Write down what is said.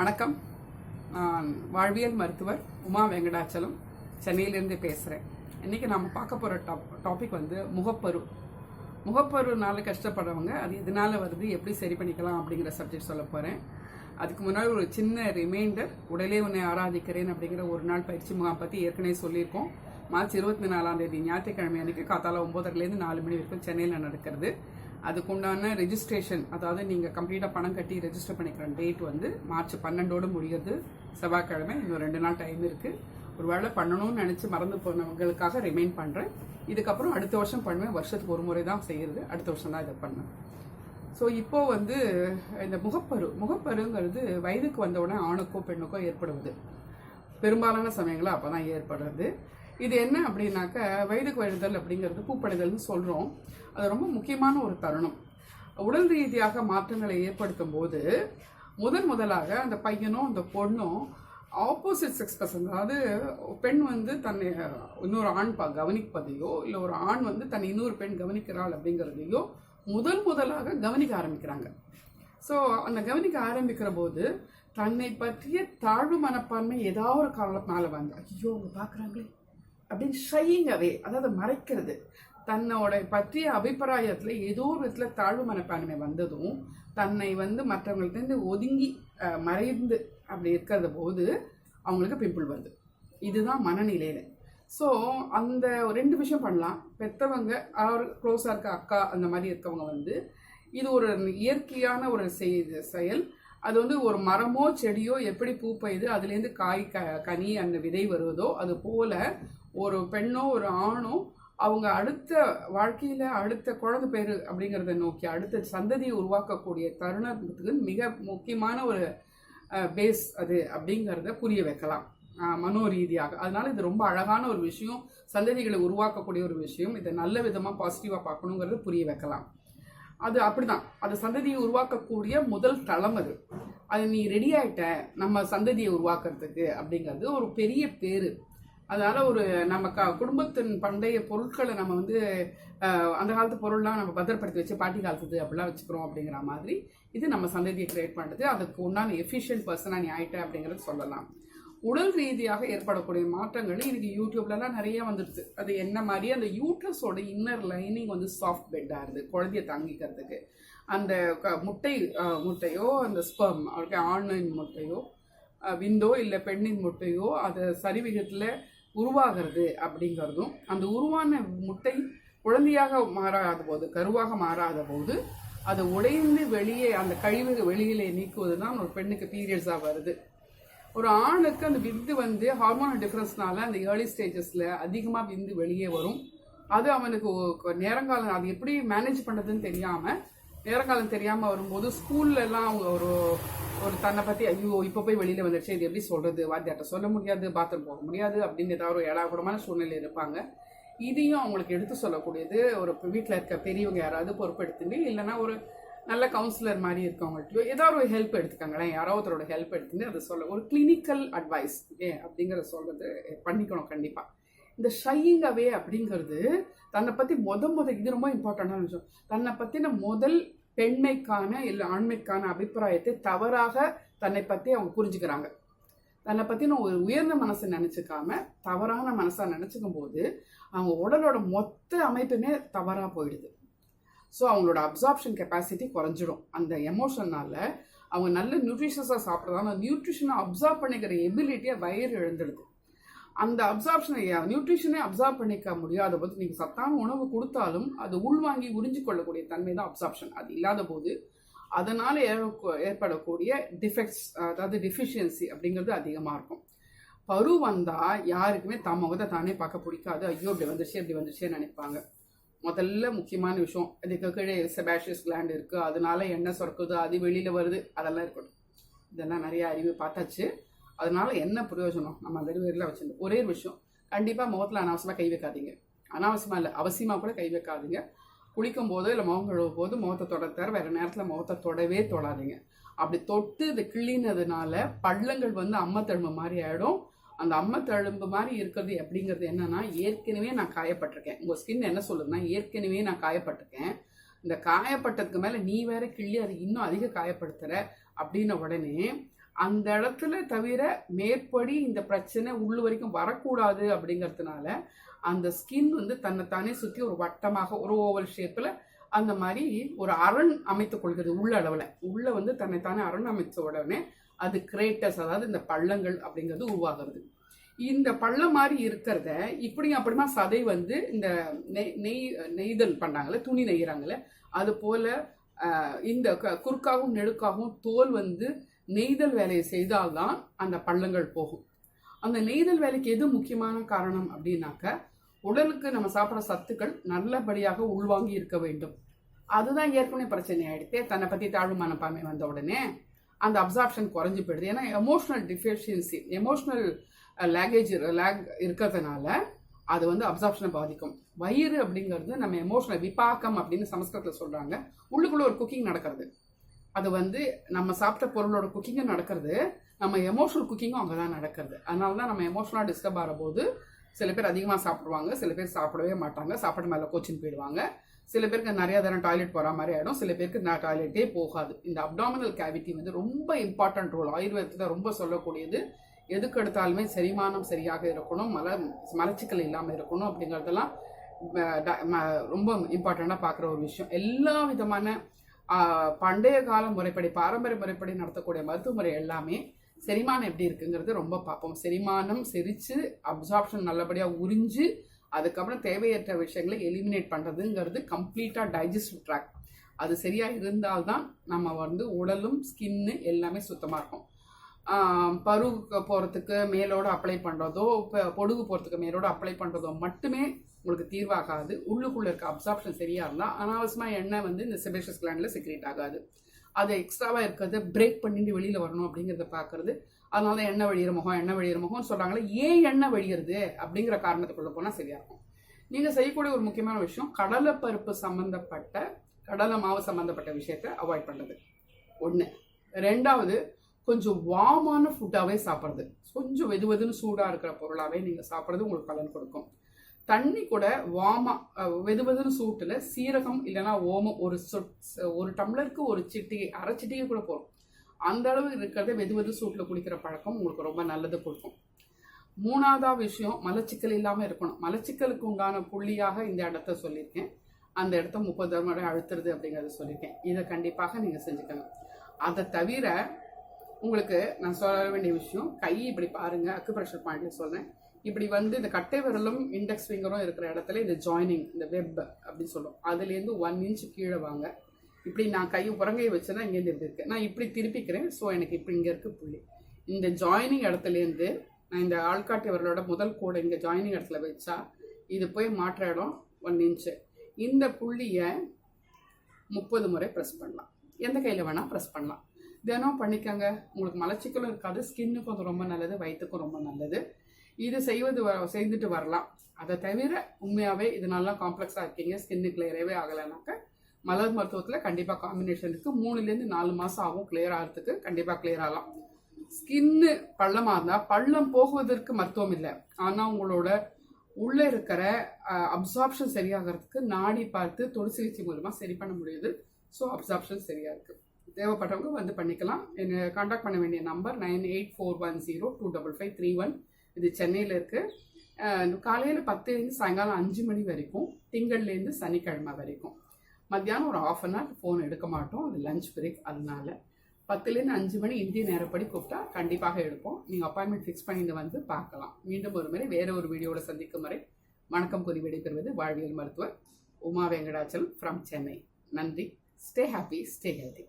வணக்கம். நான் வாழ்வியல் மருத்துவர் உமா வெங்கடாச்சலம் சென்னையிலேருந்து பேசுகிறேன் இன்றைக்கி நம்ம பார்க்க போகிற டாப் டாபிக் வந்து முகப்பரு. முகப்பருனால கஷ்டப்படுறவங்க அது எதனால வருது எப்படி சரி பண்ணிக்கலாம் அப்படிங்கிற சப்ஜெக்ட் சொல்ல போகிறேன் அதுக்கு முன்னாடி ஒரு சின்ன ரிமைண்டர் உடலே உன்னை ஆராதிக்கிறேன் அப்படிங்கிற ஒரு நாள் பயிற்சி முகாம் பற்றி ஏற்கனவே சொல்லியிருக்கோம். மார்ச் இருபத்தி நாலாம் தேதி ஞாயிற்றுக்கிழமை அன்னைக்கு காத்தால ஒன்பதரைலேருந்து நாலு மணி வரைக்கும் சென்னையில் நடக்கிறது. அதுக்குண்டான ரெஜிஸ்ட்ரேஷன் அதாவது நீங்கள் கம்ப்ளீட்டாக பணம் கட்டி ரெஜிஸ்டர் பண்ணிக்கிற டேட் வந்து மார்ச் பன்னெண்டோடு முடியுது செவ்வாய்க்கிழமை இன்னும் ரெண்டு நாள் டைம் இருக்குது ஒரு வேளை பண்ணணும்னு நினச்சி மறந்து போனவங்களுக்காக ரிமைண்ட் பண்ணுறேன் இதுக்கப்புறம் அடுத்த வருஷம் பண்ணுவேன். வருஷத்துக்கு ஒரு முறை தான் செய்கிறது அடுத்த வருஷம் தான் இதை பண்ணேன் ஸோ இப்போ வந்து இந்த முகப்பரு முகப்பருங்கிறது வயதுக்கு வந்தவுடனே ஆணுக்கோ பெண்ணுக்கோ ஏற்படுவது. பெரும்பாலான சமயங்களில் அப்போ தான் ஏற்படுறது. இது என்ன அப்படின்னாக்க வயதுக்கு வழுதல் அப்படிங்கிறது பூப்படைதல்னு சொல்கிறோம் அது ரொம்ப முக்கியமான ஒரு தருணம். உடல் ரீதியாக மாற்றங்களை ஏற்படுத்தும் போது முதன் முதலாக அந்த பையனும் அந்த பொண்ணும் ஆப்போசிட் செக்ஸ் பர்சன் அதாவது பெண் வந்து தன்னை இன்னொரு ஆண் பா கவனிப்பதையோ இல்லை ஒரு ஆண் வந்து தன்னை இன்னொரு பெண் கவனிக்கிறாள் அப்படிங்கிறதையோ முதல் முதலாக கவனிக்க ஆரம்பிக்கிறாங்க. ஸோ அந்த கவனிக்க ஆரம்பிக்கிற போது தன்னை பற்றிய தாழ்வு மனப்பான்மை ஏதாவது ஒரு காரணத்தினால வந்து ஐயோ அவங்க பார்க்குறாங்களே அப்படின்னு ஷையிங்கவே அதாவது மறைக்கிறது. தன்னோட பற்றிய அபிப்பிராயத்தில் ஏதோ ஒரு விதத்தில் தாழ்வு மனப்பான்மை வந்ததும் தன்னை வந்து மற்றவங்கள்ட்டேருந்து ஒதுங்கி மறைந்து அப்படி இருக்கிறத போது அவங்களுக்கு பிம்பிள் வருது. இதுதான் மனநிலையில். ஸோ அந்த ரெண்டு விஷயம் பண்ணலாம். பெற்றவங்க அவர் க்ளோஸாக இருக்க அக்கா அந்த மாதிரி இருக்கவங்க வந்து இது ஒரு இயற்கையான ஒரு செய்- செயல். அது வந்து ஒரு மரமோ செடியோ எப்படி பூ பெய்யுது அதுலேருந்து காய் க கனி அந்த விதை வருவதோ அது போல ஒரு பெண்ணோ ஒரு ஆணோ அவங்க அடுத்த வாழ்க்கையில் அடுத்த குழந்தை பேர் அப்படிங்கிறத நோக்கி அடுத்த சந்ததியை உருவாக்கக்கூடிய தருணத்துக்கு மிக முக்கியமான ஒரு பேஸ் அது அப்படிங்கிறத புரிய வைக்கலாம். மனோரீதியாக மனோ ரீதியாக. இது ரொம்ப அழகான ஒரு விஷயம். சந்ததிகளை உருவாக்கக்கூடிய ஒரு விஷயம். இதை நல்ல விதமாக பாசிட்டிவாக பார்க்கணுங்கிறத புரிய வைக்கலாம். அது அப்படிதான். அது சந்ததியை உருவாக்கக்கூடிய முதல் தளம் அது. அது நீ ரெடி ஆகிட்ட நம்ம சந்ததியை உருவாக்குறதுக்கு அப்படிங்கிறது ஒரு பெரிய பேர். அதனால ஒரு நம்ம க குடும்பத்தின் பண்டைய பொருட்களை நம்ம வந்து அந்த காலத்து பொருள்லாம் நம்ம பத்திரப்படுத்தி வச்சு பாட்டி காலத்துது அப்படிலாம் வச்சுக்கிறோம் அப்படிங்கிற மாதிரி இது நம்ம சந்ததியை கிரியேட் பண்ணுறது அதுக்கு உண்டான எஃபிஷியன்ட் பர்சனாக நீ ஆயிட்ட அப்படிங்கிறது சொல்லலாம். உடல் ரீதியாக ஏற்படக்கூடிய மாற்றங்கள் இன்னைக்கு யூடியூப்லலாம் நிறைய வந்துடுது அது என்ன மாதிரி அந்த யூட்ரஸோட இன்னர் லைனிங் வந்து சாஃப்ட் பெட்டாக இருக்குது குழந்தைய தங்கிக்கிறதுக்கு. அந்த க- முட்டை முட்டையோ அந்த ஸ்பெர்ம் அவருக்கு ஆணின் முட்டையோ விந்தோ இல்லை பெண்ணின் முட்டையோ அதை சரிவிகத்தில் உருவாகிறது அப்படிங்கிறதும் அந்த உருவான முட்டை குழந்தையாக மாறாத போது கருவாக மாறாத போது அதை உடைந்து வெளியே அந்த கழிவு வெளியிலே நீக்குவது தான் ஒரு பெண்ணுக்கு பீரியட்ஸாக வருது. ஒரு ஆணுக்கு அந்த விந்து வந்து ஹார்மோனல் டிஃப்ரென்ஸ்னால அந்த ஏர்லி ஸ்டேஜஸில் அதிகமாக விந்து வெளியே வரும். அது அவனுக்கு நேரங்காலம் அது எப்படி மேனேஜ் பண்ணுறதுன்னு தெரியாமல் நேரங்காலம் தெரியாமல் வரும்போது ஸ்கூல்ல எல்லாம் அவங்க ஒரு ஒரு தன்னை பற்றி ஐயோ இப்போ போய் வெளியில் வந்துடுச்சு இது எப்படி சொல்கிறது வாத்தியார்ட்ட சொல்ல முடியாது பாத்ரூம் போக முடியாது அப்படின்னு ஏதாவது ஒரு ஏடாகூடமான சூழ்நிலை இருப்பாங்க. இதையும் அவங்களுக்கு எடுத்து சொல்லக்கூடியது ஒரு வீட்டில் இருக்க பெரியவங்க யாராவது பொறுப்பெடுத்துட்டு இல்லைன்னா ஒரு நல்ல கவுன்சிலர் மாதிரி இருக்கவங்கள்ட்டயோ ஏதாவது ஒரு ஹெல்ப் எடுத்துக்காங்களேன் யாரோ ஒருத்தரோட ஹெல்ப் எடுத்துட்டு அதை சொல்ல ஒரு கிளினிக்கல் அட்வைஸ் ஏ அப்படிங்கிறத சொல்றது பண்ணிக்கணும் கண்டிப்பாக இந்த ஷையிங் அவே அப்படிங்கிறது தன்னை பற்றி முத முத இது ரொம்ப இம்பார்ட்டண்டான விஷயம். தன்னை பற்றின முதல் பெண்மைக்கான இல்லை ஆண்மைக்கான அபிப்பிராயத்தை தவறாக தன்னை பற்றி அவங்க புரிஞ்சுக்கிறாங்க. தன்னை பற்றின ஒரு உயர்ந்த மனசை நினச்சிக்காம தவறான மனசாக நினச்சிக்கும் போது அவங்க உடலோட மொத்த அமைப்புமே தவறாக போயிடுது. ஸோ அவங்களோட அப்சார்ப்ஷன் கெப்பாசிட்டி குறைஞ்சிடும். அந்த எமோஷனால அவங்க நல்ல நியூட்ரிஷஸாக சாப்பிட்றதா அந்த நியூட்ரிஷனை அப்சார்ப் பண்ணிக்கிற எபிலிட்டியை வயிறு இழந்துடுது. அந்த அப்சார்ப்ஷனை நியூட்ரிஷனை அப்சார்ப் பண்ணிக்க முடியாத போது நீங்கள் சத்தான உணவு கொடுத்தாலும் அது உள்வாங்கி உறிஞ்சு கொள்ளக்கூடிய தன்மை தான் அப்சார்ப்ஷன் அது இல்லாத போது அதனால் ஏற்படக்கூடிய டிஃபெக்ட்ஸ் அதாவது டிஃபிஷியன்சி அப்படிங்கிறது அதிகமாக இருக்கும். பரு வந்தால் யாருக்குமே தம் முகத்தை தானே பார்க்க பிடிக்காது. ஐயோ இப்படி வந்துருச்சு இப்படி வந்துருச்சேன்னு நினைப்பாங்க. முதல்ல முக்கியமான விஷயம் இதுக்கு கீழே செபாஷியஸ் கிளாண்ட் இருக்குது அதனால எண்ணெய் சுரக்குது அது வெளியில் வருது அதெல்லாம் இருக்கட்டும். இதெல்லாம் நிறைய அறிவு பார்த்தாச்சு. அதனால என்ன பிரயோஜனம்? நம்ம அந்த வச்சிருந்தோம் ஒரே ஒரு விஷயம். கண்டிப்பாக முகத்தில் அனாவசியமாக கை வைக்காதீங்க. அனாவசியமாக இல்லை அவசியமாக கூட கை வைக்காதீங்க. குளிக்கும் போதோ இல்லை முகம் கழுவும் போது முகத்தை தொட தவிர வேறு நேரத்தில் முகத்தை தொடவே தொடாதீங்க. அப்படி தொட்டு இது கிள்ளினதுனால பள்ளங்கள் வந்து அம்மை தழும்பு மாதிரி ஆகிடும் அந்த அம்மை தழும்பு மாதிரி இருக்கிறது அப்படிங்கிறது என்னன்னா ஏற்கனவே நான் காயப்பட்டிருக்கேன். உங்கள் ஸ்கின் என்ன சொல்லுதுன்னா ஏற்கனவே நான் காயப்பட்டிருக்கேன். இந்த காயப்பட்டதுக்கு மேலே நீ வேற கிள்ளி அது இன்னும் அதிக காயப்படுத்துற. அப்படின்ன உடனே அந்த இடத்துல தவிர மேற்படி இந்த பிரச்சனை உள்ளு வரைக்கும் வரக்கூடாது அப்படிங்கிறதுனால அந்த ஸ்கின் வந்து தன்னைத்தானே சுற்றி ஒரு வட்டமாக ஒரு ஓவல் ஷேப்பில் அந்த மாதிரி ஒரு அரண் அமைத்துக் கொள்கிறது உள்ள அளவில். உள்ள வந்து தன்னைத்தானே அரண் அமைச்ச உடனே அது கிரேட்டஸ் அதாவது இந்த பள்ளங்கள் அப்படிங்கிறது உருவாகிறது. இந்த பள்ளம் மாதிரி இருக்கிறத இப்படியும் அப்படிமா சதை வந்து இந்த நெய் நெய் நெய்தல் பண்ணாங்கல்ல துணி நெய்கிறாங்கல்ல அது போல இந்த க- குறுக்காகவும் நெடுக்காகவும் தோல் வந்து நெய்தல் வேலையை செய்தால்தான் அந்த பள்ளங்கள் போகும். அந்த நெய்தல் வேலைக்கு எது முக்கியமான காரணம் அப்படின்னாக்க உடலுக்கு நம்ம சாப்பிட்ற சத்துக்கள் நல்லபடியாக உள்வாங்கி இருக்க வேண்டும். அதுதான் ஏற்கனவே பிரச்சனை ஆயிடுச்சு. தன்னை பத்தி தாழ்வு மனப்பான்மை வந்த உடனே அந்த அப்சார்ப்ஷன் குறைஞ்சு போயிடுது. ஏன்னா emotional deficiency emotional luggage lack இருக்கிறதுனால அது வந்து அப்சார்ப்ஷனை பாதிக்கும். வயிறு அப்படிங்கிறது நம்ம எமோஷனல் விபாக்கம் அப்படின்னு சமஸ்கிருதத்தில் சொல்கிறாங்க உள்ளுக்குள்ளே ஒரு குக்கிங் நடக்கிறது. அது வந்து நம்ம சாப்பிட்ட பொருளோட குக்கிங்கும் நடக்கிறது. நம்ம எமோஷனல் குக்கிங்கும் அங்கே தான் நடக்கிறது. அதனால தான் நம்ம எமோஷனலாக டிஸ்டர்ப் ஆகும்போது சில பேர் அதிகமாக சாப்பிடுவாங்க. சில பேர் சாப்பிடவே மாட்டாங்க. சாப்பாடு மேலே கோச்சின்னு போயிடுவாங்க. சில பேருக்கு நிறைய தரம் டாய்லெட் போகிற மாதிரி ஆகிடும் சில பேருக்கு நான் டாய்லெட்டே போகாது. இந்த அப்டாமினல் கேவிட்டி வந்து ரொம்ப இம்பார்ட்டன்ட் ரோல் ஆயுர்வேதத்தில் ரொம்ப சொல்லக்கூடியது எதுக்கு எடுத்தாலுமே செரிமானம் சரியாக இருக்கணும். மல மலச்சிக்கல் இல்லாமல் இருக்கணும் அப்படிங்கிறதெல்லாம் ரொம்ப இம்பார்ட்டண்ட்டாக பார்க்குற ஒரு விஷயம். எல்லா விதமான பண்டைய கால முறைப்படி பாரம்பரிய முறைப்படி நடத்தக்கூடிய மருத்துவ முறை எல்லாமே செரிமானம் எப்படி இருக்குங்கிறது ரொம்ப பார்ப்போம். செரிமானம் செரிச்சு அப்சார்ப்ஷன் நல்லபடியாக உறிஞ்சு அதுக்கப்புறம் தேவையற்ற விஷயங்களை எலிமினேட் பண்ணுறதுங்கிறது கம்ப்ளீட்டாக டைஜஸ்டிவ் ட்ராக் அது சரியாக இருந்தால்தான் நம்ம வந்து உடலும் ஸ்கின்னு எல்லாமே சுத்தமாக இருக்கும். பருவுக்கு போகிறதுக்கு மேலோடு அப்ளை பண்ணுறதோ இப்போ பொடுகு போகிறதுக்கு மேலோட அப்ளை பண்ணுறதோ மட்டுமே உங்களுக்கு தீர்வாகாது. உள்ளுக்குள்ளே இருக்க அப்சார்ப்ஷன் சரியாக இருந்தால் அனாவசியமாக எண்ணெய் வந்து இந்த செபேஷஸ் கிளாண்டில் செக்ரேட் ஆகாது. அது எக்ஸ்ட்ராவாக இருக்கிறத பிரேக் பண்ணிட்டு வெளியில் வரணும் அப்படிங்கிறத பார்க்கறது. அதனால தான் எண்ணெய் வழியிற முகம் எண்ணெய் வழியிற முகம்னு சொல்கிறாங்களே ஏன் எண்ணெய் வழியிறது அப்படிங்கிற காரணத்துக்குள்ளே போனால் சரியாக இருக்கும். நீங்கள் செய்யக்கூடிய ஒரு முக்கியமான விஷயம் கடலைப்பருப்பு சம்மந்தப்பட்ட கடலை மாவு சம்மந்தப்பட்ட விஷயத்த அவாய்ட் பண்ணுறது ஒன்று ரெண்டாவது கொஞ்சம் வார்மான ஃபுட்டாகவே சாப்பிட்றது. கொஞ்சம் வெது வெதுன்னு சூடாக இருக்கிற பொருளாகவே நீங்கள் சாப்பிட்றது உங்களுக்கு பலன் கொடுக்கும். தண்ணி கூட வாமா வெது வெதுன்னு சூட்டில் சீரகம் இல்லைன்னா ஓமம் ஒரு சொட் ஒரு டம்ளருக்கு ஒரு சிட்டிகை அரை சிட்டிகை கூட போகும் அந்த அளவு இருக்கிறத வெது வெது சூட்டில் குடிக்கிற பழக்கம் உங்களுக்கு ரொம்ப நல்லது கொடுக்கும். மூணாவதா விஷயம் மலச்சிக்கல் இல்லாமல் இருக்கணும். மலச்சிக்கலுக்கு உண்டான புள்ளியாக இந்த இடத்த சொல்லியிருக்கேன். அந்த இடத்த முப்பது முறை அழுத்துறது அப்படிங்கிறத சொல்லியிருக்கேன். இதை கண்டிப்பாக நீங்கள் செஞ்சுக்கணும். அதை தவிர உங்களுக்கு நான் சொல்ல வேண்டிய விஷயம் கை இப்படி பாருங்க அக்குப்ரெஷர் பாயிண்ட்ல சொல்கிறேன் இப்படி வந்து இந்த கட்டை விரலும் இண்டெக்ஸ் ஃபிங்கரும் இருக்கிற இடத்துல இந்த ஜாயினிங் இந்த வெப் அப்படின்னு சொல்லுவோம் அதுலேருந்து ஒன் இன்ச் கீழே வாங்க. இப்படி நான் கை உரங்கையை வச்சுதான் இங்கேருந்து இப்படி நான் இப்படி திருப்பிக்கிறேன். ஸோ எனக்கு இப்படி இங்கே இருக்கு புள்ளி. இந்த ஜாயினிங் இடத்துலேருந்து நான் இந்த ஆள்காட்டி விரலோட முதல் கூட இங்கே ஜாயினிங் இடத்துல வச்சா இது போய் மாற்ற இடம் ஒன் இன்ச்சு இந்த புள்ளியை முப்பது முறை ப்ரெஸ் பண்ணலாம். எந்த கையில் வேணால் ப்ரெஸ் பண்ணலாம். தினம் பண்ணிக்கோங்க. உங்களுக்கு மலச்சிக்கலும் இருக்காது. ஸ்கின்னுக்கும் அது ரொம்ப நல்லது. வயிற்றுக்கும் ரொம்ப நல்லது. இது செய்வது செய்துட்டு வரலாம். அதை தவிர உண்மையாகவே இது நல்லா காம்ப்ளெக்ஸாக இருக்கீங்க. ஸ்கின்னு கிளியரவே ஆகலைனாக்க மலர் மருத்துவத்தில் கண்டிப்பாக காம்பினேஷன் இருக்குது மூணுலேருந்து நாலு மாதம் ஆகும் கிளியர் ஆகிறதுக்கு. கண்டிப்பாக கிளியர் ஆகலாம். ஸ்கின்னு பள்ளமாக இருந்தால் பள்ளம் போகுவதற்கு மருத்துவம் இல்லை. ஆனால் உங்களோட உள்ளே இருக்கிற அப்சார்ப்ஷன் சரியாகிறதுக்கு நாடி பார்த்து தொடு சிகிச்சை மூலமாக சரி பண்ண முடியுது. ஸோ அப்சார்ப்ஷன் சரியாக இருக்குது தேவைப்பட்டவங்க வந்து பண்ணிக்கலாம். என்னை காண்டாக்ட் பண்ண வேண்டிய number nine eight four one zero two double five three one. இது சென்னையில் இருக்குது காலையில் பத்துலேருந்து சாயங்காலம் அஞ்சு மணி வரைக்கும் திங்கள்லேருந்து சனிக்கிழமை வரைக்கும். மத்தியானம் ஒரு ஆஃப் அன் ஹவர் ஃபோன் எடுக்க மாட்டோம். அது லஞ்ச் பிரேக் அதனால. பத்துலேருந்து அஞ்சு மணி இந்திய நேரப்படி கூப்பிட்டா கண்டிப்பாக எடுப்போம். நீங்கள் அப்பாயின்மெண்ட் ஃபிக்ஸ் பண்ணிட்டு வந்து பார்க்கலாம். மீண்டும் ஒரு முறை வேறு ஒரு வீடியோவில் சந்திக்கும் வரை வணக்கம் கூறி விடைபெறுவது வாழ்வியல் மருத்துவர் உமா வெங்கடாச்சலம் ஃப்ரம் சென்னை. நன்றி. Stay happy stay healthy